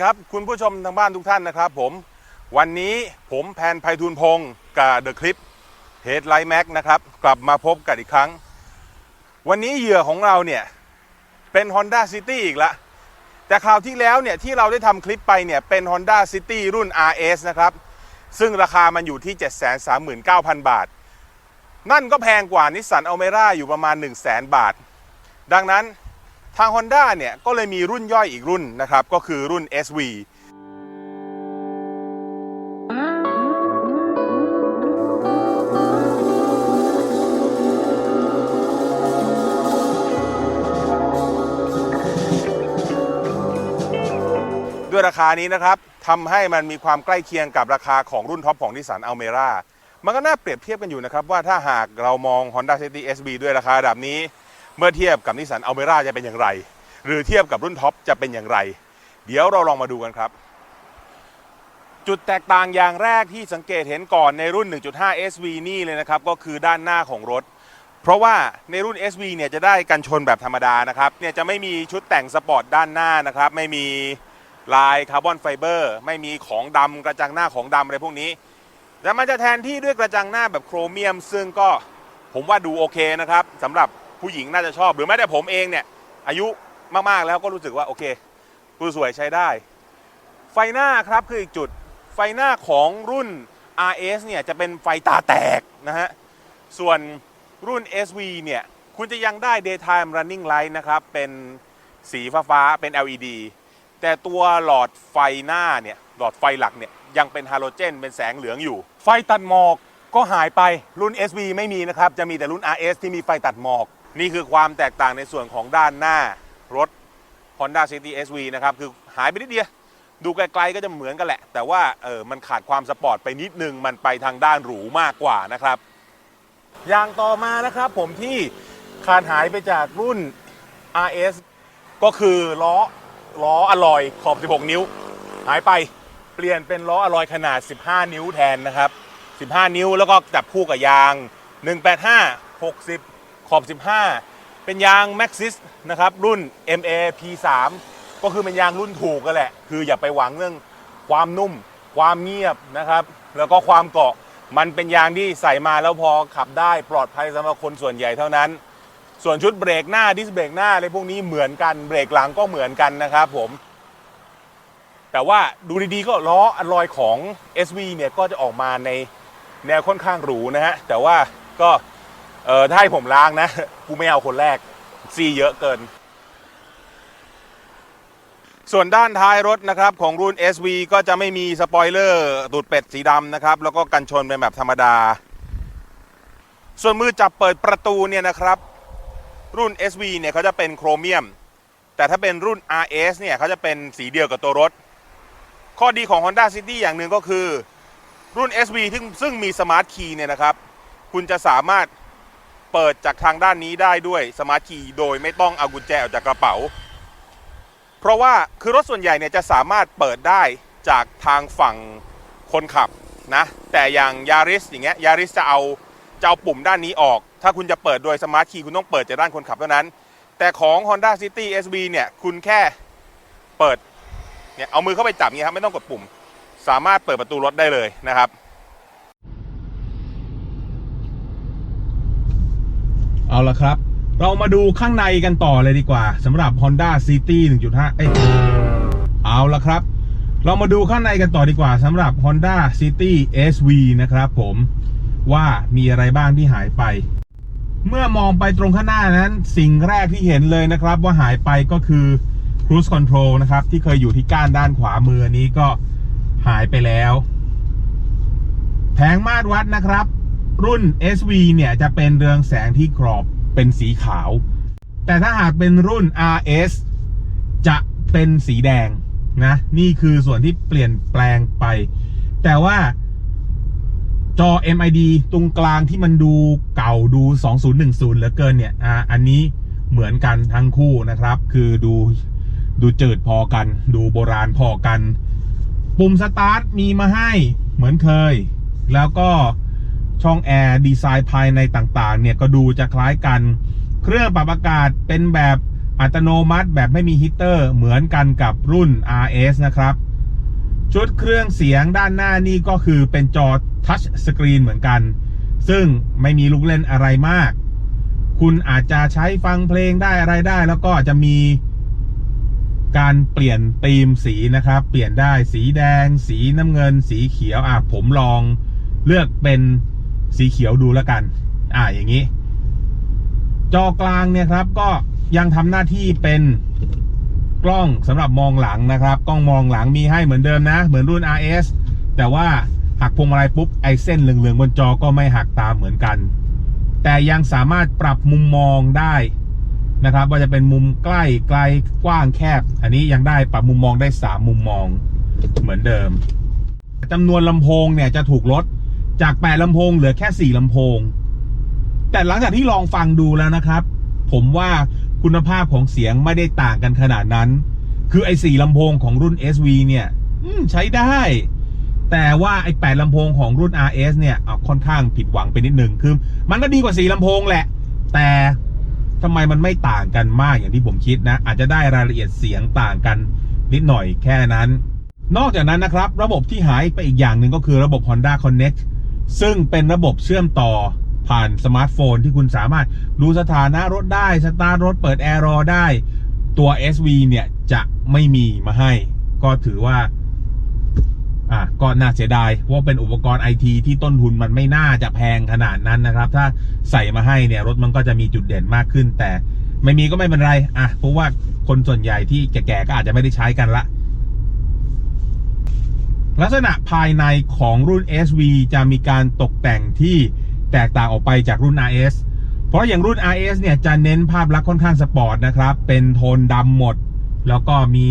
ครับ คุณผู้ชมทางบ้านทุกท่านนะครับผม วันนี้ผมแพนไพฑูรย์พงศ์กับเดอะคลิปเฮดไลท์แม็กนะครับ กลับมาพบกันอีกครั้ง วันนี้เหยื่อของเราเนี่ยเป็น Honda City อีกละ แต่คราวที่แล้วเนี่ยที่เราได้ทำคลิปไปเนี่ยเป็น Honda City รุ่น RS นะครับ ซึ่งราคามันอยู่ที่ 739,000 บาท นั่นก็แพงกว่านิสสันอัลเมร่าอยู่ประมาณ 1 0 0 0 0 0 บาท ดังนั้นาง Honda เนี่ยก็เลยมีรุ่นย่อยอีกรุ่นนะครับ ก็คือรุ่น SV ด้วยราคานี้นะครับทำให้มันมีความใกล้เคียงกับราคาของรุ่นท็อปของนิสสันอัลเมร่ามันก็น่าเปรียบเทียบกันอยู่นะครับ ว่าถ้าหากเรามอง Honda City SB ด้วยราคาระดับนี้ เมื่อเทียบกับนิสสันอัลเมร่าจะเป็นอย่างไร หรือเทียบกับรุ่นท็อปจะเป็นอย่างไร เดี๋ยวเราลองมาดูกันครับ จุดแตกต่างอย่างแรกที่สังเกตเห็นก่อนในรุ่น 1.5 SV นี่เลยนะครับ ก็คือด้านหน้าของรถ เพราะว่าในรุ่น SV เนี่ยจะได้กันชนแบบธรรมดานะครับเนี่ยจะไม่มีชุดแต่งสปอร์ตด้านหน้านะครับไม่มีลายคาร์บอนไฟเบอร์ไม่มีของดำกระจังหน้าของดำอะไรพวกนี้แต่มันจะแทนที่ด้วยกระจังหน้าแบบโครเมียม ซึ่งก็ผมว่าดูโอเคนะครับสำหรับ ผู้หญิงน่าจะชอบ หรือแม้แต่ผมเองเนี่ย อายุมากๆแล้วก็รู้สึกว่าโอเคดูสวยใช้ได้ ไฟหน้าครับคืออีกจุดไฟหน้าของรุ่น RS เนี่ยจะเป็นไฟตาแตกนะฮะ ส่วนรุ่น SV เนี่ย คุณจะยังได้ daytime running light นะครับ เป็นสีฟ้าฟ้าเป็น LED แต่ตัวหลอดไฟหน้าเนี่ย หลอดไฟหลักเนี่ย ยังเป็นฮาโลเจน เป็นแสงเหลืองอยู่ ไฟตัดหมอกก็หายไปรุ่น SV ไม่มีนะครับ จะมีแต่รุ่น RS ที่มีไฟตัดหมอก นี่คือความแตกต่างในส่วนของด้านหน้ารถ Honda City SV นะครับ คือหายไปนิดเดียว ดูไกลๆก็จะเหมือนกันแหละ แต่ว่าเออมันขาดความสปอร์ตไปนิดนึง มันไปทางด้านหรูมากกว่านะครับ อย่างต่อมานะครับผมที่ขาดหายไปจากรุ่น RS ก็คือล้อล้ออลอยขอบ 16 นิ้ว หายไปเปลี่ยนเป็นล้ออลอยขนาด 15 นิ้วแทนนะครับ 15 นิ้วแล้วก็จับคู่กับยาง 185 60 ขอบ 15 เป็นยาง Maxxis นะครับรุ่น MA P3 ก็คือเป็นยางรุ่นถูกกันแหละ คืออย่าไปหวังเรื่องความนุ่ม ความเงียบนะครับ แล้วก็ความเกาะมันเป็นยางที่ใส่มาแล้วพอขับได้ปลอดภัยสำหรับคนส่วนใหญ่เท่านั้น ส่วนชุดเบรกหน้าดิสเบรกหน้าอะไรพวกนี้เหมือนกันเบรกหลังก็เหมือนกันนะครับผมแต่ว่าดูดีๆก็ล้ออลอยของ SV เนี่ยก็จะออกมาในแนวค่อนข้างหรูนะฮะแต่ว่าก็ เออถ้าให้ผมล้างนะ กูไม่เอาคนแรก ซีเยอะเกิน ส่วนด้านท้ายรถนะครับของรุ่น SV ก็จะไม่มีสปอยเลอร์ตูดเป็ดสีดำนะครับ แล้วก็กันชนเป็นแบบธรรมดา ส่วนมือจับเปิดประตูเนี่ยนะครับ รุ่น SV เนี่ยเขาจะเป็นโครเมียม แต่ถ้าเป็นรุ่น RS เนี่ยเขาจะเป็นสีเดียวกับตัวรถ ข้อดีของ Honda City อย่างหนึ่งก็คือรุ่น SV ซึ่งซึ่งมีสมาร์ทคีย์เนี่ยนะครับ คุณจะสามารถ เปิดจากทางด้านนี้ได้ด้วยสมาร์ทคีย์โดยไม่ต้องเอากุญแจออกจากกระเป๋า เพราะว่าคือรถส่วนใหญ่เนี่ยจะสามารถเปิดได้จากทางฝั่งคนขับนะแต่อย่างยาริสอย่างเงี้ยยาริสจะเอาจะเอาปุ่มด้านนี้ออก ถ้าคุณจะเปิดโดยสมาร์ทคีย์คุณต้องเปิดจากด้านคนขับเท่านั้น แต่ของ Honda City SB เนี่ยคุณแค่เปิดเนี่ยเอามือเข้าไปจับเงี้ยครับไม่ต้องกดปุ่ม สามารถเปิดประตูรถได้เลยนะครับ เอาละครับ เรามาดูข้างในกันต่อเลยดีกว่าสำหรับ Honda City 1.5 เอ้ยเอาละครับ เรามาดูข้างในกันต่อดีกว่าสำหรับ Honda City SV นะครับผมว่ามีอะไรบ้างที่หายไป เมื่อมองไปตรงข้างหน้านั้น สิ่งแรกที่เห็นเลยนะครับ ว่าหายไปก็คือ Cruise Control นะครับ ที่เคยอยู่ที่ก้านด้านขวามือนี้ก็หายไปแล้ว แผงมาตรวัดนะครับ รุ่น SV เนี่ยจะเป็นเรืองแสงที่กรอบเป็นสีขาว แต่ถ้าหากเป็นรุ่น RS จะเป็นสีแดงนะ นี่คือส่วนที่เปลี่ยนแปลงไป แต่ว่าจอ MID ตรงกลางที่มันดูเก่าดู 2010 เหลือเกินเนี่ยอ่าอันนี้เหมือนกันทั้งคู่นะครับ คือดูดูจืดพอกัน ดูโบราณพอกัน ปุ่มสตาร์ทมีมาให้เหมือนเคย แล้วก็ ช่องแอร์ดีไซน์ภายในต่างๆ เนี่ยก็ดูจะคล้ายกัน เครื่องปรับอากาศเป็นแบบอัตโนมัติแบบไม่มีฮีเตอร์เหมือนกันกับรุ่น RS นะครับ ชุดเครื่องเสียงด้านหน้านี่ก็คือเป็นจอทัชสกรีนเหมือนกัน ซึ่งไม่มีลูกเล่นอะไรมาก คุณอาจจะใช้ฟังเพลงได้อะไรได้ แล้วก็จะมีการเปลี่ยนธีมสีนะครับ เปลี่ยนได้สีแดง สีน้ำเงิน สีเขียวอะผมลองเลือกเป็น สีเขียวดูแล้วกัน อะอย่างนี้ จอกลางเนี่ยครับ ก็ยังทำหน้าที่เป็นกล้องสำหรับมองหลังนะครับ กล้องมองหลังมีให้เหมือนเดิมนะ เหมือนรุ่น RS แต่ว่าหักพวงมาลัยปุ๊บไอเส้นเหลืองๆบนจอก็ไม่หักตามเหมือนกัน แต่ยังสามารถปรับมุมมองได้นะครับ ว่าจะเป็นมุมใกล้ไกลกว้างแคบ อันนี้ยังได้ปรับมุมมองได้ 3 มุมมองเหมือนเดิมจำนวนลำโพงเนี่ยจะถูกลด จาก8ลำโพงเหลือแค่4ลำโพง แต่หลังจากที่ลองฟังดูแล้วนะครับ ผมว่าคุณภาพของเสียงไม่ได้ต่างกันขนาดนั้น คือไอ้สี่ลำโพงของรุ่น SV เนี่ยใช้ได้ แต่ว่าไอ้แปดลำโพงของรุ่น RS เนี่ยอะค่อนข้างผิดหวังไปนิดนึงคือ มันก็ดีกว่าสี่ลำโพงแหละ แต่ทำไมมันไม่ต่างกันมากอย่างที่ผมคิดนะ อาจจะได้รายละเอียดเสียงต่างกันนิดหน่อยแค่นั้น นอกจากนั้นนะครับ ระบบที่หายไปอีกอย่างหนึ่งก็คือระบบ Honda Connect ซึ่งเป็นระบบเชื่อมต่อผ่านสมาร์ทโฟนที่คุณสามารถดูสถานะรถได้ สตาร์ทรถเปิดแอร์รอได้ ตัว SV เนี่ย จะไม่มีมาให้ ก็ถือว่า อะก็น่าเสียดายเพราะว่าเป็นอุปกรณ์ไอทีที่ต้นทุนมันไม่น่าจะแพงขนาดนั้นนะครับ ถ้าใส่มาให้เนี่ยรถมันก็จะมีจุดเด่นมากขึ้น แต่ไม่มีก็ไม่เป็นไร อะเพราะว่าคนส่วนใหญ่ที่แก่ๆก็อาจจะไม่ได้ใช้กันละ ลักษณะภายในของรุ่น SV จะมีการตกแต่งที่แตกต่างออกไปจากรุ่น RS เพราะอย่างรุ่น RS เนี่ยจะเน้นภาพลักษณ์ค่อนข้างสปอร์ตนะครับ เป็นโทนดำหมด แล้วก็มี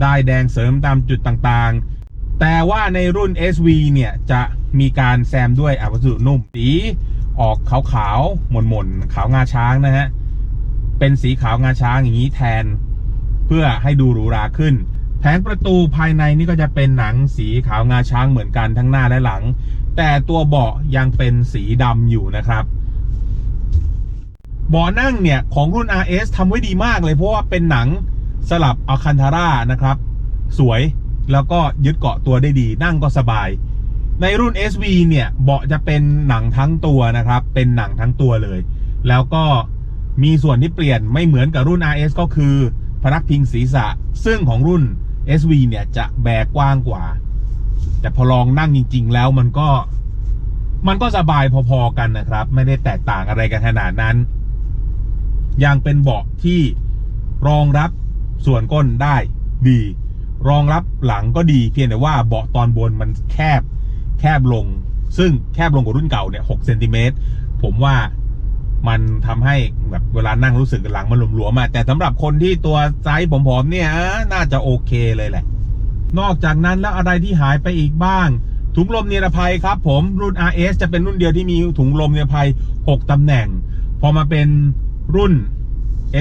ได้ายแดงเสริมตามจุดต่างๆ แต่ว่าในรุ่น SV เนี่ยจะมีการแซมด้วยอวัสดุนุ่มสีออกขาวๆหม่นๆ ขาวงาช้างนะฮะ เป็นสีขาวงาช้างอย่างนี้แทน เพื่อให้ดูหรูหราขึ้น แผงประตูภายในนี่ก็จะเป็นหนังสีขาวงาช้างเหมือนกันทั้งหน้าและหลัง แต่ตัวเบาะยังเป็นสีดำอยู่นะครับเบาะนั่งเนี่ย ของรุ่น RS ทำไว้ดีมากเลยเพราะว่าเป็นหนังสลับอัลคันทาร่านะครับ สวยแล้วก็ยึดเกาะตัวได้ดี นั่งก็สบาย ในรุ่น SV เนี่ย เบาะจะเป็นหนังทั้งตัวนะครับ เป็นหนังทั้งตัวเลย แล้วก็มีส่วนที่เปลี่ยนไม่เหมือนกับรุ่น RS ก็คือ พนักพิงศีรษะ ซึ่งของรุ่น SV เนี่ยจะแบกกว้างกว่า แต่พอลองนั่งจริง ๆ แล้วมันก็มันก็สบายพอๆกันนะครับ ไม่ได้แตกต่างอะไรกันขนาดนั้น ยังเป็นเบาะที่รองรับส่วนก้นได้ดี รองรับหลังก็ดีเพียงแต่ว่าเบาะตอนบนมันแคบแคบลง ซึ่งแคบลงกว่ารุ่นเก่าเนี่ย6เซนติเมตรผมว่า มันทำให้แบบเวลานั่งรู้สึกหลังมันหลวมๆอะแต่สำหรับคนที่ตัวไซส์ผอมๆเนี่ยน่าจะโอเคเลยแหละ นอกจากนั้นแล้วอะไรที่หายไปอีกบ้าง ถุงลมนิรภัยครับ ผมรุ่น RS จะเป็นรุ่นเดียวที่มีถุงลมนิรภัย 6ตำแหน่ง พอมาเป็นรุ่น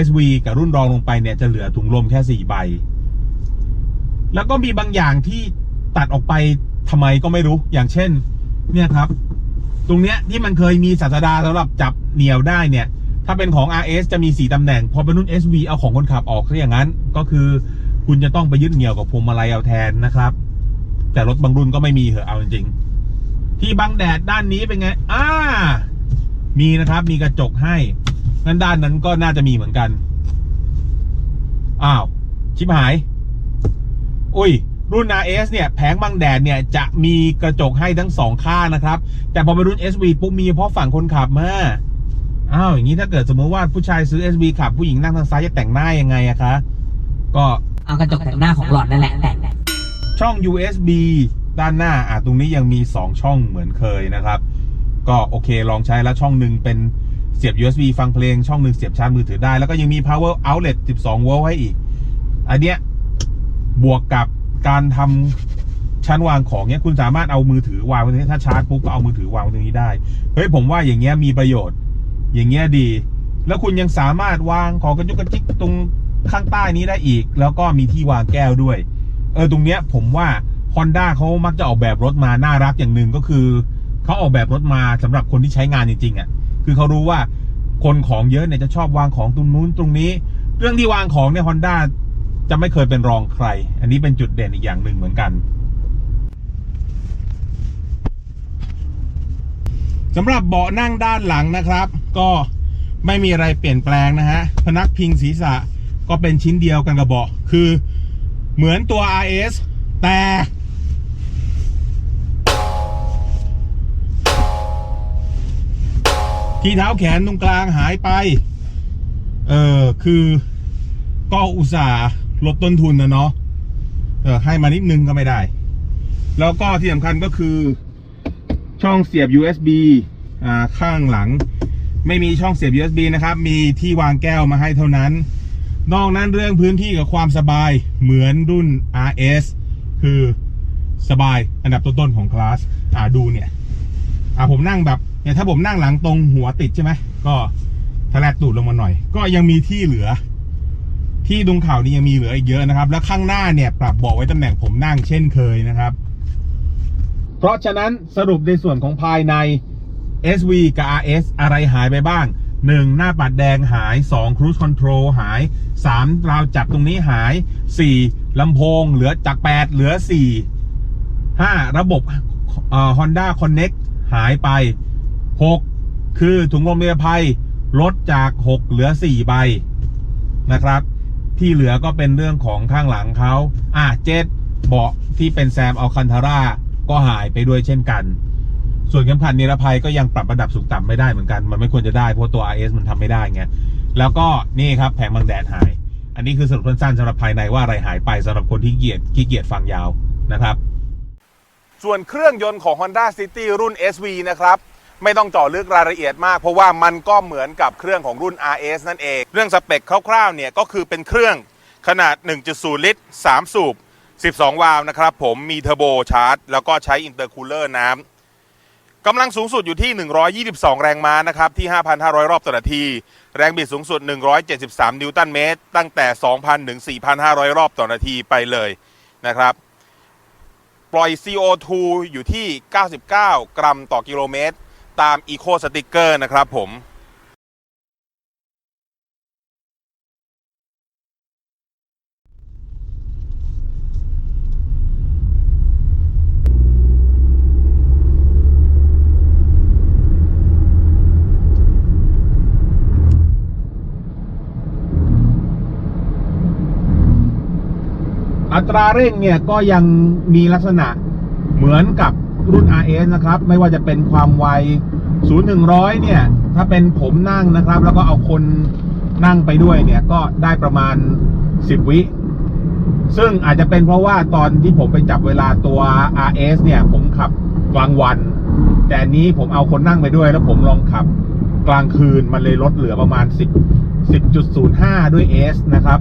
SV กับรุ่นรองลงไปเนี่ยจะเหลือถุงลมแค่ 4 ใบ แล้วก็มีบางอย่างที่ตัดออกไปทำไมก็ไม่รู้ อย่างเช่น เนี่ยครับ ตรงเนี้ยที่มันเคยมีศาสดาสำหรับจับเหนี่ยวได้เนี่ย ถ้าเป็นของ RS จะมี 4ตำแหน่ง พอเป็นรุ่น SV เอาของคนขับออกซะอย่างนั้น ก็คือคุณจะต้องไปยึดเหนี่ยวกับพวงมาลัยเอาแทนนะครับ แต่รถบางรุ่นก็ไม่มีเหอะเอาจริงๆ ที่บังแดดด้านนี้เป็นไงอ่ามีนะครับมีกระจกให้งั้นด้านนั้นก็น่าจะมีเหมือนกัน อ้าว ชิบหาย อุ้ย รุ่น RS เนี่ยแผงบังแดดเนี่ยจะมีกระจกให้ทั้งสองข้างนะครับ แต่พอเป็นรุ่น SV ปุ๊บมีเฉพาะฝั่งคนขับมาอ้าวอย่างนี้ถ้าเกิดสมมติว่าผู้ชายซื้อ SV ขับผู้หญิงนั่งทางซ้ายจะแต่งหน้ายังไงอะคะก็เอากระจกแต่งหน้าของหลอดนั่นแหละแต่งช่อง USB ด้านหน้าอะตรงนี้ยังมี 2 ช่องเหมือนเคยนะครับ ก็โอเคลองใช้แล้วช่องหนึ่งเป็นเสียบ USB ฟังเพลงช่องหนึ่งเสียบชาร์จมือถือได้ แล้วก็ยังมี power outlet 12 โวลต์ให้อีก อันเนี้ยบวกกับ การทำชั้นวางของเนี้ยคุณสามารถเอามือถือวางไว้ตรงนี้ถ้าชาร์จปุ๊บก็เอามือถือวางไว้ตรงนี้ได้เฮ้ยผมว่าอย่างเงี้ยมีประโยชน์ อย่างเงี้ยดี แล้วคุณยังสามารถวางของกระจุกกระจิกตรงข้างใต้นี้ได้อีก แล้วก็มีที่วางแก้วด้วย เออตรงเนี้ยผมว่า Honda เขามักจะออกแบบรถมาน่ารักอย่างหนึ่งก็คือเขาออกแบบรถมาสำหรับคนที่ใช้งานจริงๆอะ่ะคือเขารู้ว่าคนของเยอะเนี่ยจะชอบวางของตรงนู้นตรงนี้ เรื่องที่วางของเนี่ยฮอนด้า จะไม่เคยเป็นรองใคร อันนี้เป็นจุดเด่นอีกอย่างหนึ่งเหมือนกันสำหรับเบาะนั่งด้านหลังนะครับ ก็ไม่มีอะไรเปลี่ยนแปลงนะฮะพนักพิงศีรษะก็เป็นชิ้นเดียวกันกับเบาะคือเหมือนตัว RS แต่ที่เท้าแขนตรงกลางหายไป เออคือก็อุตส่าห์ ลดต้นทุนนะเนาะเออให้มานิดนึงก็ไม่ได้ แล้วก็ที่สำคัญก็คือ ช่องเสียบ USB อ่าข้างหลัง ไม่มีช่องเสียบ USB นะครับ มีที่วางแก้วมาให้เท่านั้น นอกนั้นเรื่องพื้นที่กับความสบายเหมือนรุ่น RS คือสบายอันดับต้นๆของคลาสอ่าดูเนี่ย อ่าผมนั่งแบบเนี่ยถ้าผมนั่งหลังตรงหัวติดใช่ไหมก็ทะแลดตูดลงมาหน่อย ก็ยังมีที่เหลือ ที่ดุงเข่านี่ยังมีเหลืออีกเยอะนะครับ แล้วข้างหน้าเนี่ยปรับเบาะไว้ตำแหน่งผมนั่งเช่นเคยนะครับ เพราะฉะนั้นสรุปในส่วนของภายใน SV กับ RS อะไรหายไปบ้าง 1. หน้าปัดแดงหาย 2. Cruise Control หาย 3. ราวจับตรงนี้หาย 4. ลำโพงเหลือจาก 8 เหลือ 4 5. ระบบเอ่อ Honda Connect หายไป 6. คือถุงลมนิรภัยลดจาก 6 เหลือ 4 ใบนะครับ ที่เหลือก็เป็นเรื่องของข้างหลังเขาอะเจ็ดเบาะที่เป็นแซมอัลคันทาร่าก็หายไปด้วยเช่นกัน ส่วนเข็มขัดนิรภัยก็ยังปรับระดับสูงต่ำไม่ได้เหมือนกัน มันไม่ควรจะได้เพราะตัว RS มันทำไม่ได้ไงแล้วก็นี่ครับแผงบังแดดหาย อันนี้คือสรุปสั้นๆสำหรับภายในว่าอะไรหายไปสำหรับคนที่เกียจขี้เกียจฟังยาวนะครับ ส่วนเครื่องยนต์ของ Honda City รุ่น SV นะครับ ไม่ต้องเจาะลึกรายละเอียดมาก เพราะว่ามันก็เหมือนกับเครื่องของรุ่น RS นั่นเอง เรื่องสเปคคร่าวๆเนี่ยก็คือเป็นเครื่องขนาด 1.0 ลิตร 3 สูบ 12 วาล์วนะครับผมมีเทอร์โบชาร์จ แล้วก็ใช้อินเตอร์คูลเลอร์น้ำกำลังสูงสุดอยู่ที่ 122 แรงม้านะครับที่ 5,500 รอบต่อนาที แรงบิดสูงสุด 173 นิวตันเมตร ตั้งแต่ 2,000 ถึง 4,500 รอบต่อนาทีไปเลยนะครับปล่อย CO2 อยู่ที่ 99 กรัมต่อกิโลเมตร ตาม Eco Sticker นะครับผมอัตราเร่งเนี่ยก็ยังมีลักษณะเหมือนกับ รุ่น RS นะครับ ไม่ว่าจะเป็นความไว0ถึง100 เนี่ย ถ้าเป็นผมนั่งนะครับ แล้วก็เอาคนนั่งไปด้วยเนี่ย ก็ได้ประมาณ 10 วิ ซึ่งอาจจะเป็นเพราะว่าตอนที่ผมไปจับเวลาตัว RS เนี่ย ผมขับกลางวัน แต่นนี้ผมเอาคนนั่งไปด้วย แล้วผมลองขับกลางคืนมันเลยลดเหลือประมาณ 10 10.05 ด้วย S นะครับ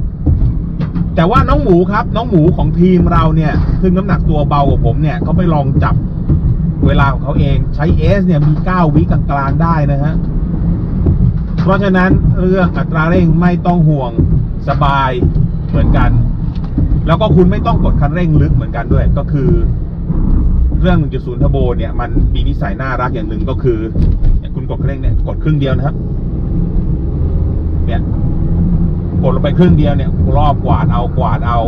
แต่ว่าน้องหมูครับ น้องหมูของทีมเราเนี่ยซึ่งน้ำหนักตัวเบากว่าผมเนี่ยเขาไปลองจับเวลาของเขาเองใช้เอสเนี่ยมี9วิกลางๆได้นะฮะ เพราะฉะนั้นเรื่องอัตราเร่งไม่ต้องห่วงสบายเหมือนกัน แล้วก็คุณไม่ต้องกดคันเร่งลึกเหมือนกันด้วย ก็คือ เรื่อง 1.0ทโบเนี่ยมันมีนิสัยน่ารักอย่างหนึ่งก็คือเนี่ยคุณกดคันเร่งเนี่ยกดครึ่งเดียวนะครับ เนี่ย กดลงไปครึ่งเดียวเนี่ยรอบกวาดเอากวาดเอา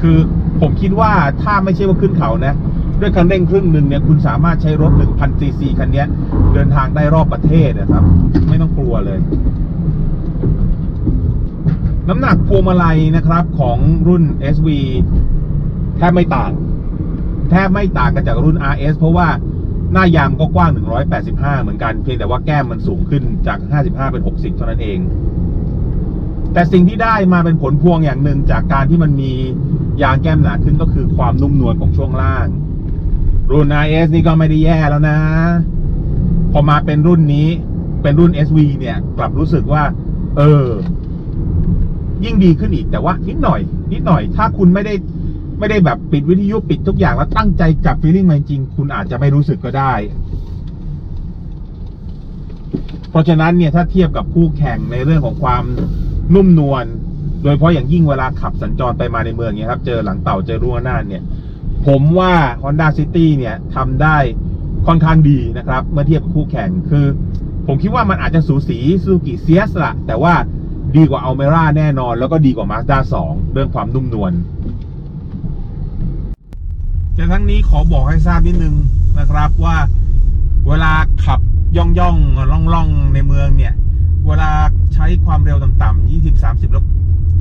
คือผมคิดว่าถ้าไม่ใช่ว่าขึ้นเขานะ ด้วยคันเร่งครึ่งหนึ่งเนี่ยคุณสามารถใช้รถ1,000ซีซีคันนี้เดินทางได้รอบประเทศนะครับ ไม่ต้องกลัวเลย น้ำหนักพวงมาลัยนะครับของรุ่น SV แทบไม่ต่าง แทบไม่ต่างกันจากรุ่น RS เพราะว่าหน้ายางก็กว้าง 185 เหมือนกัน เพียงแต่ว่าแก้มมันสูงขึ้นจาก 55 เป็น 60 เท่านั้นเอง แต่สิ่งที่ได้มาเป็นผลพวงอย่างหนึ่งจากการที่มันมียางแก้มหนาขึ้นก็คือความนุ่มนวลของช่วงล่างรุ่น RS นี่ก็ไม่ได้แย่แล้วนะ พอมาเป็นรุ่นนี้เป็นรุ่น SV เนี่ย กลับรู้สึกว่า เออ ยิ่งดีขึ้นอีกแต่ว่านิดหน่อย นิดหน่อย ถ้าคุณไม่ได้ไม่ได้แบบปิดวิทยุปิดทุกอย่างแล้วตั้งใจจับฟีลลิ่งมาจริง คุณอาจจะไม่รู้สึกก็ได้ เพราะฉะนั้นเนี่ยถ้าเทียบกับคู่แข่งในเรื่องของความ นุ่มนวลโดยเฉพาะอย่างยิ่งเวลาขับสัญจรไปมาในเมืองเนี่ยครับ เจอหลังเต่าเจอรั้วหน้าเนี่ย ผมว่า Honda City เนี่ยทำได้ค่อนข้างดีนะครับ เมื่อเทียบกับคู่แข่งคือ ผมคิดว่ามันอาจจะสูสีซูกิเซียสละแต่ว่าดีกว่าอัลเมร่าแน่นอน แล้วก็ดีกว่า Mazda 2 เรื่องความนุ่มนวลแต่ทั้งนี้ขอบอกให้ทราบนิดนึงนะครับว่าเวลาขับย่องย่องล่องล่องๆในเมืองเนี่ย เวลาใช้ความเร็วต่ำๆ20 30 แล้ว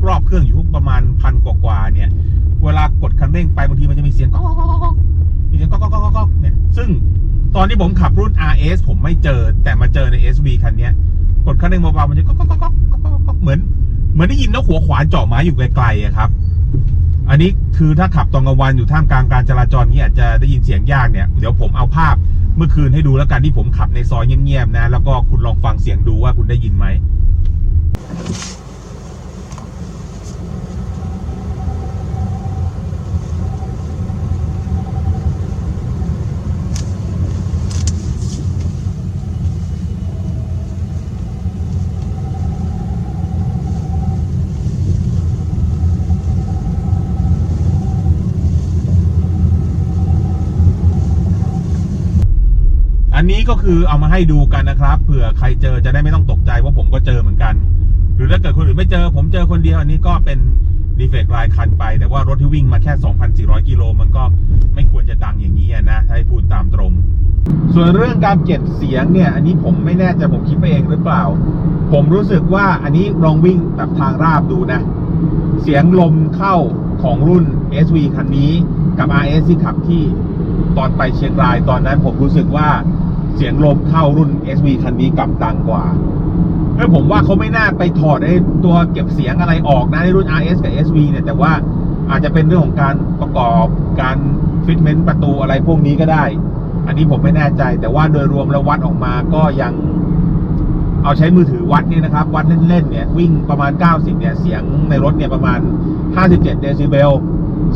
รอบเครื่องอยู่ประมาณพันกว่าๆเนี่ย เวลากดคันเร่งไปบางทีมันจะมีเสียงก๊อกก๊อกมีเสียงก๊อกก๊อกก๊อกก๊อกเนี่ย ซึ่งตอนที่ผมขับรุ่น RS ผมไม่เจอ แต่มาเจอใน SV คันนี้กดคันเร่งเบาๆมันจะก๊อกก๊อกก๊อกก๊อกก๊อกก๊อกก๊อกเหมือน เหมือนได้ยินนกหัวขวานเจาะไม้อยู่ไกลๆอะครับ อันนี้คือถ้าขับตอนกลางวันอยู่ท่ามกลางการจราจรนี้อาจจะได้ยินเสียงยากเนี่ย เดี๋ยวผมเอาภาพ เมื่อคืนให้ดูแล้วกันที่ผมขับในซอยเงียบๆนะ แล้วก็คุณลองฟังเสียงดูว่าคุณได้ยินไหม นนี้ก็คือเอามาให้ดูกันนะครับเผื่อใครเจอจะได้ไม่ต้องตกใจว่าผมก็เจอเหมือนกัน หรือถ้าเกิดคนอื่นไม่เจอ ผมเจอคนเดียวอันนี้ก็เป็นดีเฟกต์รายคันไป แต่ว่ารถที่วิ่งมาแค่ 2,400 กิโลมันก็ไม่ควรจะดังอย่างนี้นะถ้าให้พูดตามตรง ส่วนเรื่องการเก็บเสียงเนี่ย อันนี้ผมไม่แน่ใจผมคิดไปเองหรือเปล่า ผมรู้สึกว่าอันนี้ลองวิ่งแบบทางราบดูนะ เสียงลมเข้าของรุ่น SV คันนี้กับ RS ที่ขับที่ตอนไปเชียงรายตอนนั้นผมรู้สึกว่า เสียงลมเข้ารุ่น SV คันนี้กลับดังกว่าเฮ้ยผมว่าเขาไม่น่าไปถอดไอ้ตัวเก็บเสียงอะไรออกนะในรุ่น RS กับ SV เนี่ย แต่ว่าอาจจะเป็นเรื่องของการประกอบการฟิตเมนต์ประตูอะไรพวกนี้ก็ได้ อันนี้ผมไม่แน่ใจ แต่ว่าโดยรวมแล้ววัดออกมาก็ยังเอาใช้มือถือวัดนี่นะครับ วัดเล่นๆเนี่ย วิ่งประมาณ 90 เนี่ย เสียงในรถเนี่ยประมาณ 57 เดซิเบล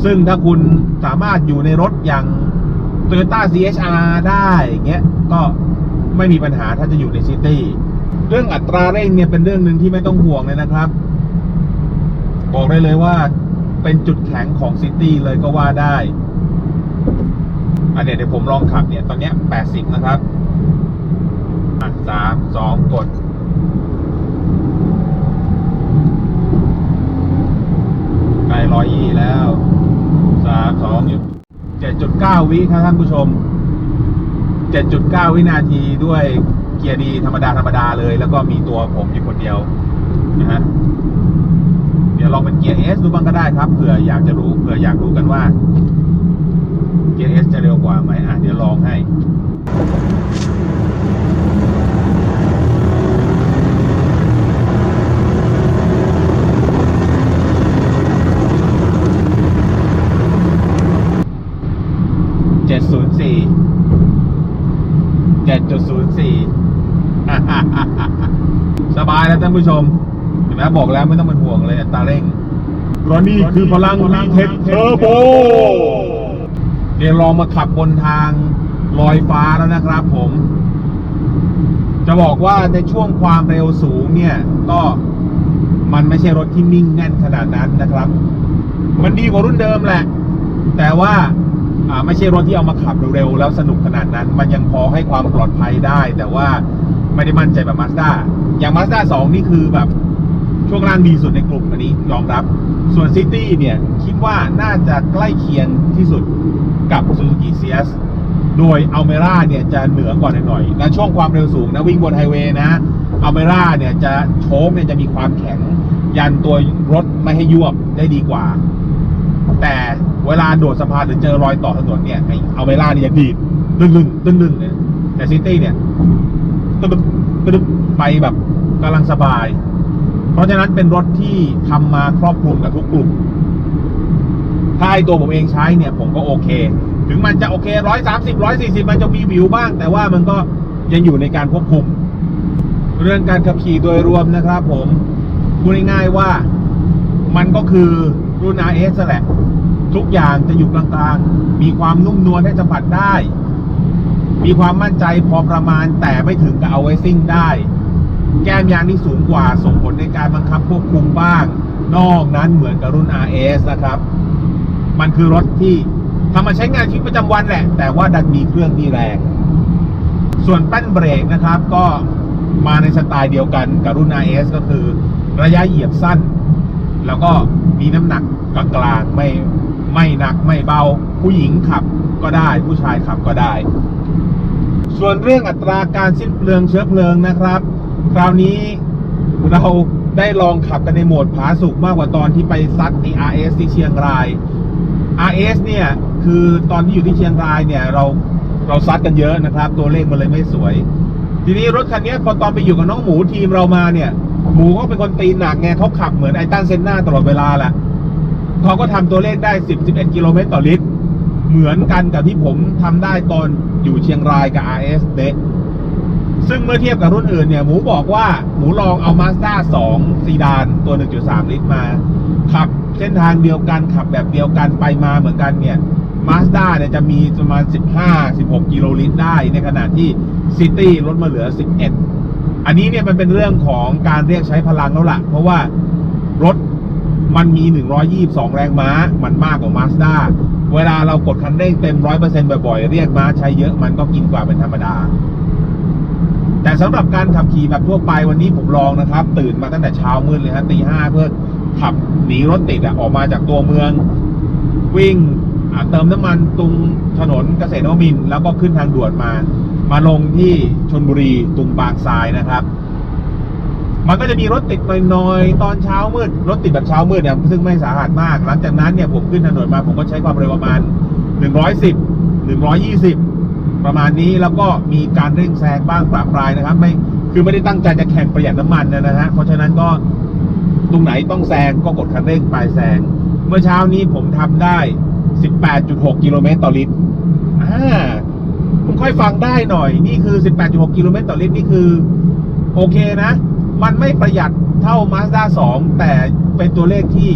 ซึ่งถ้าคุณสามารถอยู่ในรถอย่าง Toyota CHR ได้อย่างเงี้ยก็ไม่มีปัญหาถ้าจะอยู่ในซิตี้เรื่องอัตราเร่งเนี่ยเป็นเรื่องหนึ่งที่ไม่ต้องห่วงเลยนะครับ บอกได้เลยว่าเป็นจุดแข็งของซิตี้เลยก็ว่าได้ อันเนี้ยเดี๋ยวผมลองขับเนี่ย ตอนเนี้ย80นะครับอะสามสองกด ใกล้ร้อยยี่แล้วสามสองหยุด เจ็ดจุดเก้าวิครับท่านผู้ชมเจ็ดจุดเก้าวินาทีด้วยเกียร์ดีธรรมดาธรรมดาเลย แล้วก็มีตัวผมอยู่คนเดียวนะฮะเดี๋ยวลองเป็นเกียร์เอสดูบ้างก็ได้ครับเผื่ออยากจะรู้เผื่ออยากรู้กันว่าเกียร์เอสจะเร็วกว่าไหมอะเดี๋ยวลองให้ เจ็ดศูนย์สี่เจ็ดจุดศูนย์สี่ สบายแล้วท่านผู้ชมเห็นไหมบอกแล้วไม่ต้องเป็นห่วงเลยอัตราเร่งเพราะนี่คือพลังวีเทคเทอร์โบเดี๋ยวลองมาขับบนทางลอยฟ้าแล้วนะครับผม จะบอกว่าในช่วงความเร็วสูงเนี่ย ก็มันไม่ใช่รถที่นิ่งแน่นขนาดนั้นนะครับ มันดีกว่ารุ่นเดิมแหละ แต่ว่าอ่าไม่ใช่รถที่เอามาขับเร็วๆแล้วสนุกขนาดนั้น มันยังพอให้ความปลอดภัยได้ แต่ว่าไม่ได้มั่นใจแบบมาสด้า อย่างมาสด้าสองนี่คือแบบช่วงล่างดีสุดในกลุ่มอันนี้ยอมรับ ส่วนซิตี้เนี่ย คิดว่าน่าจะใกล้เคียงที่สุดกับ Suzuki CS โดยอัลเมร่าเนี่ยจะเหนือกว่าหน่อยๆและช่วงความเร็วสูงนะวิ่งบนไฮเวย์นะอัลเมร่าเนี่ยจะโชคเนี่ยจะมีความแข็ง ยันตัวรถไม่ให้ยวบได้ดีกว่า แต่เวลาโดดสะพานหรือเจอรอยต่อถนนเนี่ยไอเอาเวลาเนี่ยดีดดึงดึงดึงดึงเนี่ยแต่ซิตี้เนี่ยตึ๊บ ตึ๊บไปแบบกำลังสบาย เพราะฉะนั้นเป็นรถที่ทำมาครอบคลุมกับทุกกลุ่ม ถ้าไอตัวผมเองใช้เนี่ยผมก็โอเค ถึงมันจะโอเคร้อยสามสิบร้อยสี่สิบมันจะมีวิวบ้าง แต่ว่ามันก็ยังอยู่ในการควบคุม เรื่องการขับขี่โดยรวมนะครับผมพูดง่ายๆว่ามันก็คือรุ่น RS แหละ ทุกอย่างจะอยู่กลางๆ มีความนุ่มนวลให้สัมผัสได้ มีความมั่นใจพอประมาณแต่ไม่ถึงกับเอาไว้ซิ่งได้ แก้มยางที่สูงกว่าส่งผลในการบังคับควบคุมบ้าง นอกนั้นเหมือนกับรุ่น RS นะครับ มันคือรถที่ทำมาใช้งานชีวิตประจำวันแหละ แต่ว่าดันมีเครื่องที่แรง ส่วนแป้นเบรกนะครับก็มาในสไตล์เดียวกันกับรุ่น RS ก็คือ ระยะเหยียบสั้น แล้วก็มีน้ำหนักกลางๆไม่ไม่หนักไม่เบา ผู้หญิงขับก็ได้ ผู้ชายขับก็ได้ ส่วนเรื่องอัตราการสิ้นเปลืองเชื้อเพลิงนะครับ คราวนี้เราได้ลองขับกันในโหมดผาสุกมากกว่าตอนที่ไปซัด ARS ที่เชียงราย RS เนี่ยคือตอนที่อยู่ที่เชียงรายเนี่ยเราเราซัดกันเยอะนะครับ ตัวเลขมันเลยไม่สวย ทีนี้รถคันนี้พอตอนไปอยู่กับน้องหมูทีมเรามาเนี่ย หมูเขาเป็นคนตีหนักไงเขาขับเหมือนไอตันเซนนาตลอดเวลาแหละเขาก็ทำตัวเลขได้ 10 11 กิโลเมตรต่อลิตร เหมือนกันกับที่ผมทำได้ตอนอยู่เชียงรายกับ RS เด็กซึ่งเมื่อเทียบกับรุ่นอื่นเนี่ย หมูบอกว่าหมูลองเอา Mazda 2ซีดานตัว 1.3 ลิตรมา ขับเส้นทางเดียวกันขับแบบเดียวกันไปมาเหมือนกันเนี่ย Mazda เนี่ยจะมีประมาณ 15-16 กิโลลิตรได้ ในขณะที่ City ลดมาเหลือ 11 อันนี้เนี่ยมันเป็นเรื่องของการเรียกใช้พลังแล้วล่ะ เพราะว่ารถ มันมี 122 แรงม้า มันมากกว่า Mazda เวลาเรากดคันเร่งเต็ม 100%บ่อยๆ เรียกม้าใช้เยอะมันก็กินกว่าเป็นธรรมดา แต่สำหรับการขับขี่แบบทั่วไปวันนี้ผมลองนะครับ ตื่นมาตั้งแต่เช้ามืดเลยฮะตีห้าเพื่อขับหนีรถติดอะออกมาจากตัวเมือง วิ่งเติมน้ำมันตรงถนนเกษตรนวมินแล้วก็ขึ้นทางด่วนมา มาลงที่ชนบุรีตรงบางทรายนะครับ มันก็จะมีรถติดหน่อยๆตอนเช้ามืดรถติดแบบเช้ามืดเนี่ยซึ่งไม่สาหัสมาก หลังจากนั้นเนี่ยผมขึ้นถนนมาผมก็ใช้ความเร็วประมาณ 110 120 ประมาณนี้แล้วก็มีการเร่งแซงบ้างปราปรายนะครับ ไม่คือไม่ได้ตั้งใจจะแข่งประหยัดน้ำมันนะฮะเพราะฉะนั้นก็ตรงไหนต้องแซงก็กดคันเร่งไปแซงเมื่อเช้านี้ผมทำได้ 18.6 กิโลเมตรต่อลิตรอ่าผมค่อยฟังได้หน่อย นี่คือ 18.6 กิโลเมตรต่อลิตรนี่คือ โอเคนะ มันไม่ประหยัดเท่า Mazda 2 แต่เป็นตัวเลขที่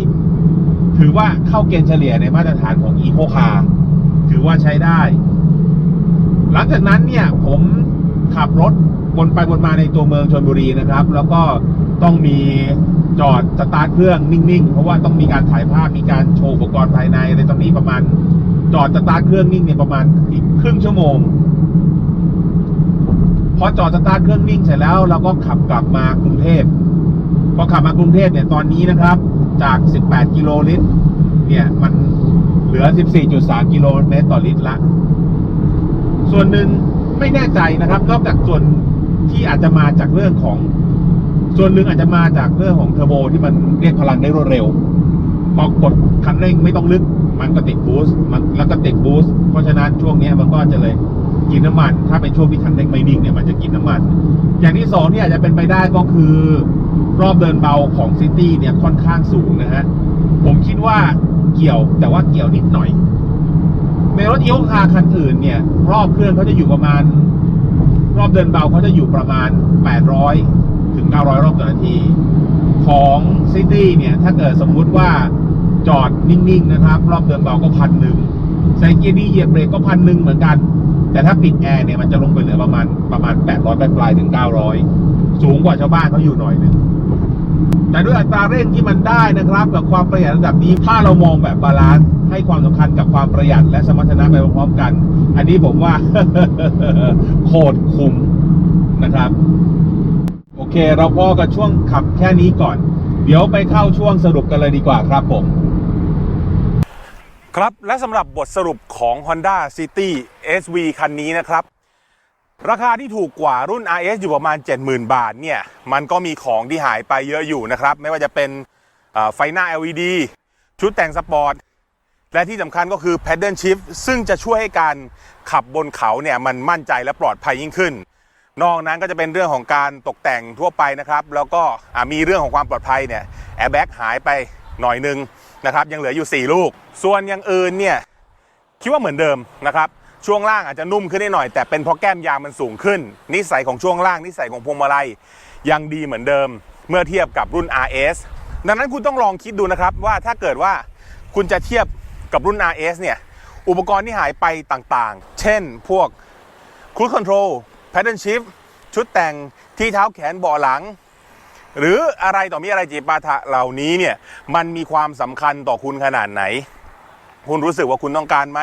ถือว่าเข้าเกณฑ์เฉลี่ยในมาตรฐานของ Eco Car ถือว่าใช้ได้ หลังจากนั้นเนี่ยผมขับรถวนไปวนมาในตัวเมืองชนบุรีนะครับ แล้วก็ต้องมีจอดสตาร์ทเครื่องนิ่งๆ เพราะว่าต้องมีการถ่ายภาพมีการโชว์อุปกรณ์ภายในในตรงนี้ประมาณจอดสตาร์ทเครื่องนิ่งเนี่ยประมาณอีกครึ่งชั่วโมง อจอดสตาร์ทเครื่องนิ่งเสร็จแล้วเราก็ขับกลับมากรุงเทพพอขับมากรุงเทพเนี่ยตอนนี้นะครับ จาก 18 กิโลลิตร เนี่ยมันเหลือ 14.3 กิโลเมตรต่อลิตรละ ส่วนหนึ่งไม่แน่ใจนะครับ นอกจากส่วนที่อาจจะมาจากเรื่องของ ส่วนหนึ่งอาจจะมาจากเรื่องของเทอร์โบที่มันเรียกพลังได้รวดเร็วพอกดคันเร่งไม่ต้องลึก มันก็ติดบูสต์มันแล้วก็ติดบูสต์เพราะฉะนั้นช่วงนี้มันก็จะเลย กินน้ำมัน ถ้าเป็นช่วงที่คันเร่งไม่นิ่งเนี่ยมันจะกินน้ำมัน อย่างที่สองที่อาจจะเป็นไปได้ก็คือ รอบเดินเบาของซิตี้เนี่ยค่อนข้างสูงนะฮะ ผมคิดว่าเกี่ยวแต่ว่าเกี่ยวนิดหน่อย ในรถอีโอคาคันอื่นเนี่ย รอบเครื่องเขาจะอยู่ประมาณ รอบเดินเบาเขาจะอยู่ประมาณ 800 ถึง 900 รอบต่อนาที ของซิตี้เนี่ย ถ้าเกิดสมมุติว่าจอดนิ่งๆนะครับ รอบเดินเบาก็พันหนึ่ง ส่เกียร์ดีเหยียบเบรกก็พันหนึ่งเหมือนกัน แต่ถ้าปิดแอร์เนี่ยมันจะลงไปเหลือประมาณประมาณ 800ปลายถึง 900 สูงกว่าชาวบ้านเขาอยู่หน่อยนึ่งแต่ด้วยอัตราเร่งที่มันได้นะครับกับความประหยัดระดับนี้ถ้าเรามองแบบบาลานซ์ให้ความสำคัญกับความประหยัดและสมรรถนะไปพร้อมๆกัน อันนี้ผมว่าโคตรคุ้มนะครับ โอเค เราพอกับช่วงขับแค่นี้ก่อน เดี๋ยวไปเข้าช่วงสรุปกันเลยดีกว่าครับผม ครับ และสำหรับบทสรุปของ Honda City SV คันนี้นะครับ ราคาที่ถูกกว่ารุ่น RS อยู่ประมาณ 70,000 บาทเนี่ย มันก็มีของที่หายไปเยอะอยู่นะครับ ไม่ว่าจะเป็นไฟหน้า LED ชุดแต่งสปอร์ต และที่สำคัญก็คือ Paddle Shift ซึ่งจะช่วยให้การขับบนเขาเนี่ย มันมั่นใจและปลอดภัยยิ่งขึ้น นอกนั้นก็จะเป็นเรื่องของการตกแต่งทั่วไปนะครับ แล้วก็มีเรื่องของความปลอดภัยเนี่ยแอร์แบ็กหายไปหน่อยนึง นะครับยังเหลืออยู่ 4 ลูก ส่วนอย่างอื่นเนี่ยคิดว่าเหมือนเดิมนะครับช่วงล่างอาจจะนุ่มขึ้นได้หน่อย แต่เป็นเพราะแก้มยางมันสูงขึ้น นิสัยของช่วงล่างนิสัยของพวงมาลัยยังดีเหมือนเดิม เมื่อเทียบกับรุ่น RS ดังนั้นคุณต้องลองคิดดูนะครับว่าถ้าเกิดว่าคุณจะเทียบกับรุ่น RS เนี่ยอุปกรณ์ที่หายไปต่างๆ เช่นพวก Cruise Control Paddle Shift ชุดแต่งที่เท้าแขนเบาะหลัง หรืออะไรต่อมีอะไรจีปาถะเหล่านี้เนี่ยมันมีความสำคัญต่อคุณขนาดไหน คุณรู้สึกว่าคุณต้องการไหม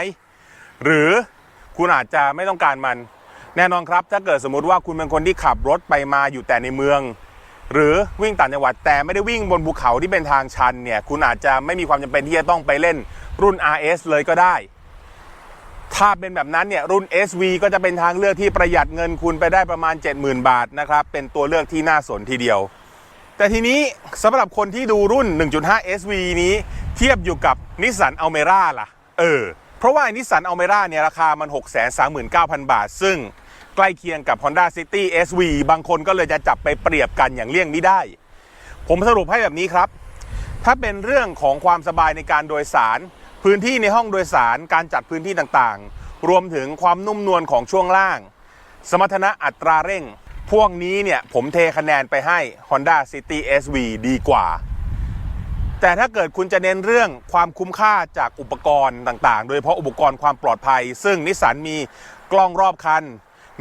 หรือคุณอาจจะไม่ต้องการมัน แน่นอนครับ ถ้าเกิดสมมุติว่าคุณเป็นคนที่ขับรถไปมาอยู่แต่ในเมือง หรือวิ่งต่างจังหวัดแต่ไม่ได้วิ่งบนภูเขาที่เป็นทางชันเนี่ยคุณอาจจะไม่มีความจำเป็นที่จะต้องไปเล่นรุ่น RS เลยก็ได้ ถ้าเป็นแบบนั้นเนี่ยรุ่น SV ก็จะเป็นทางเลือกที่ประหยัดเงินคุณไปได้ประมาณ 70,000 บาทนะครับ เป็นตัวเลือกที่น่าสนทีเดียว แต่ทีนี้สำหรับคนที่ดูรุ่น 1.5 SV นี้เทียบอยู่กับนิสสันอัลเมร่าล่ะ เออ เพราะว่านิสสันอัลเมร่าเนี่ยราคามัน 639,000 บาท ซึ่งใกล้เคียงกับ Honda City SV บางคนก็เลยจะจับไปเปรียบกันอย่างเลี่ยงไม่ได้ ผมสรุปให้แบบนี้ครับ ถ้าเป็นเรื่องของความสบายในการโดยสาร พื้นที่ในห้องโดยสารการจัดพื้นที่ต่างๆ รวมถึงความนุ่มนวลของช่วงล่าง สมรรถนะอัตราเร่ง พวกนี้เนี่ยผมเทคะแนนไปให้ Honda City SV ดีกว่า แต่ถ้าเกิดคุณจะเน้นเรื่องความคุ้มค่าจากอุปกรณ์ต่างๆ โดยเฉพาะอุปกรณ์ความปลอดภัย ซึ่งนิสสันมีกล้องรอบคัน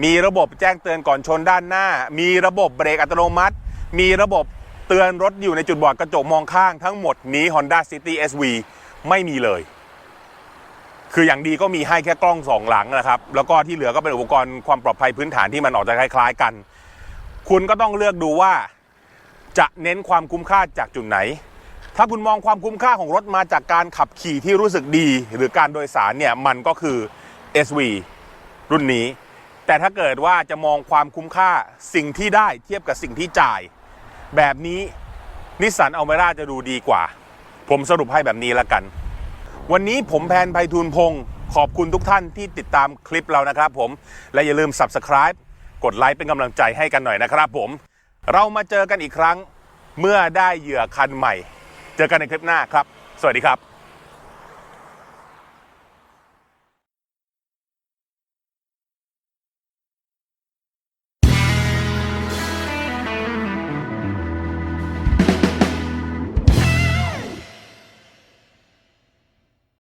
มีระบบแจ้งเตือนก่อนชนด้านหน้า มีระบบเบรกอัตโนมัติ มีระบบเตือนรถอยู่ในจุดบอดกระจกมองข้างทั้งหมดนี้ Honda City SV ไม่มีเลย คืออย่างดีก็มีให้แค่กล้องสองหลังนะครับ แล้วก็ที่เหลือก็เป็นอุปกรณ์ความปลอดภัยพื้นฐานที่มันออกจะคล้าย ๆ กัน คุณก็ต้องเลือกดูว่า จะเน้นความคุ้มค่าจากจุดไหน ถ้าคุณมองความคุ้มค่าของรถมาจากการขับขี่ที่รู้สึกดี หรือการโดยสารเนี่ยมันก็คือ SV รุ่นนี้ แต่ถ้าเกิดว่าจะมองความคุ้มค่าสิ่งที่ได้เทียบกับสิ่งที่จ่าย แบบนี้นิสสันอัลเมร่าจะดูดีกว่า ผมสรุปให้แบบนี้ละกัน วันนี้ผมแพนไพฑูรย์พงศ์ขอบคุณทุกท่านที่ติดตามคลิปเรานะครับผม และอย่าลืม Subscribe กดไลค์เป็นกำลังใจให้กันหน่อยนะครับผม เรามาเจอกันอีกครั้งเมื่อได้เหยื่อคันใหม่ เจอกันในคลิปหน้าครับ สวัสดีครับ